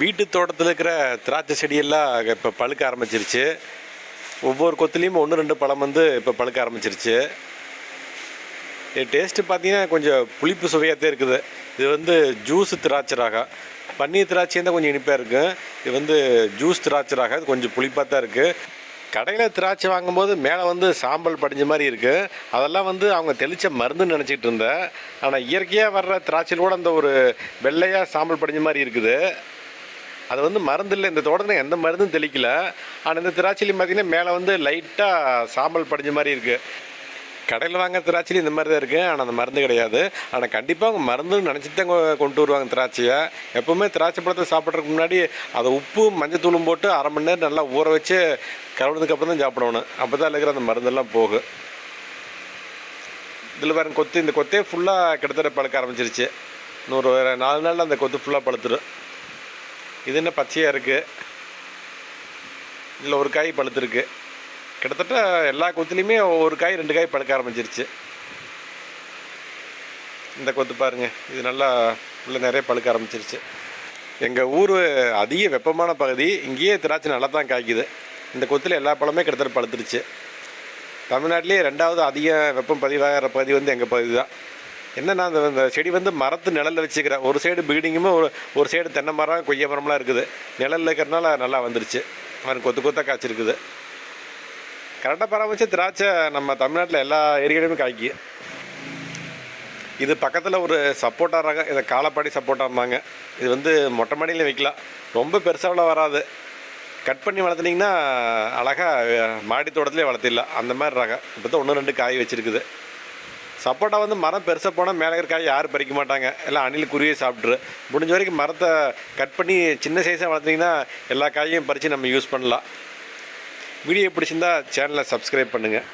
வீட்டு தோட்டத்தில் இருக்கிற திராட்சை செடியெல்லாம் இப்போ பழுக்க ஆரம்பிச்சிருச்சு. ஒவ்வொரு கொத்துலேயும் ஒன்று ரெண்டு பழம் வந்து இப்போ பழுக்க ஆரம்பிச்சிருச்சு. இது டேஸ்ட்டு பார்த்தீங்கன்னா கொஞ்சம் புளிப்பு சுவையாகத்தே இருக்குது. இது வந்து ஜூஸ் திராட்சை ராகா. பன்னீர் திராட்சை தான் கொஞ்சம் இனிப்பாக இருக்கும் இது வந்து ஜூஸ் திராட்சை ராகா. இது கொஞ்சம் புளிப்பாக தான் இருக்குது கடையில் திராட்சை வாங்கும்போது மேலே வந்து சாம்பல் படிஞ்ச மாதிரி இருக்குது அதெல்லாம் வந்து அவங்க தெளித்த மருந்துன்னு நினச்சிக்கிட்டு இருந்தேன். ஆனால் இயற்கையாக வர்ற திராட்சையில் கூட அந்த ஒரு வெள்ளையாக சாம்பல் படிஞ்ச மாதிரி இருக்குது. அது வந்து மருந்து இல்லை இந்த தோட்டத்தில் எந்த மருந்தும் தெளிக்கல. ஆனால் இந்த திராட்சையிலையும் பார்த்தீங்கன்னா மேலே வந்து லைட்டாக சாம்பல் படிஞ்ச மாதிரி இருக்குது கடையில் வாங்க திராட்சையில் இந்த மாதிரி தான் இருக்குது ஆனால் அந்த மருந்து கிடையாது. ஆனால் கண்டிப்பாக அவங்க மருந்துன்னு நினச்சிட்டு தான் கொண்டு வருவாங்க திராட்சையை. எப்போவுமே திராட்சை பழத்தை சாப்பிட்றதுக்கு முன்னாடி அதை உப்பு மஞ்சத்தூளும் போட்டு அரை மணி நேரம் நல்லா ஊற வச்சு கழுவுனதுக்கு தான் சாப்பிடணும். அப்போ தான் இருக்கிற அந்த மருந்தெல்லாம் போகும் இதில் வேறு கொத்து. இந்த கொத்தே ஃபுல்லாக கிட்டத்தட்ட பழுக்க ஆரம்பிச்சிருச்சு. நூறு நாலு நாளில் அந்த கொத்து ஃபுல்லாக பழுத்துடும் இது என்ன பச்சையாக இருக்குது இதில் ஒரு காய் பழுத்துருக்கு. கிட்டத்தட்ட எல்லா கொத்துலேயுமே ஒரு காய் ரெண்டு காய் பழுக்க ஆரம்பிச்சிருச்சு. இந்த கொத்து பாருங்க இது நல்லா உள்ள நிறைய பழுக்க ஆரம்பிச்சிருச்சு. எங்கள் ஊர் அதிக வெப்பமான பகுதி இங்கேயே திராட்சை நல்லா தான் காய்க்குது. இந்த கொத்தில் எல்லா பழமே கிட்டத்தட்ட பழுத்துருச்சு. தமிழ்நாட்டிலேயே ரெண்டாவது அதிக வெப்பம் பதிவாகிற பகுதி வந்து எங்கள் பகுதி தான். என்னென்னா அந்த இந்த செடி வந்து மரத்து நிழலில் வச்சுக்கிறேன் ஒரு சைடு பில்டிங்குமே ஒரு ஒரு சைடு தென்னை மரம் கொய்யா மரம்லாம் இருக்குது. நிழலில் இருக்கிறனால நல்லா வந்துருச்சு. அவன் கொத்து கொத்தாக காய்ச்சிருக்குது. கரெக்டாக பராமரிச்சு திராட்சை நம்ம தமிழ்நாட்டில் எல்லா ஏரியாலையுமே காய்க்கு. இது பக்கத்தில் ஒரு சப்போட்டா ரகம் இதை காலப்பாடி சப்போட்டாம்பாங்க இது வந்து மொட்டை மாடியில் வைக்கலாம். ரொம்ப பெருசாவில் வராது. கட் பண்ணி வளர்த்துனீங்கன்னா அழகாக மாடி தோட்டத்திலே வளர்த்திடலாம். அந்த மாதிரி ரகம். இப்போ தான் ஒன்று ரெண்டு காய் வச்சுருக்குது. சப்போட்டா வந்து மரம் பெருசாக போனால் மேலே இருக்கிற காய் யாரும் பறிக்க மாட்டாங்க. எல்லாம் அணில் குருவியே சாப்பிட்ரு முடிஞ்ச வரைக்கும் மரத்தை கட் பண்ணி சின்ன சைஸாக வளர்த்திங்கன்னா எல்லா காயையும் பறித்து நம்ம யூஸ் பண்ணலாம். வீடியோ பிடிச்சிருந்தா சேனலை சப்ஸ்கிரைப் பண்ணுங்கள்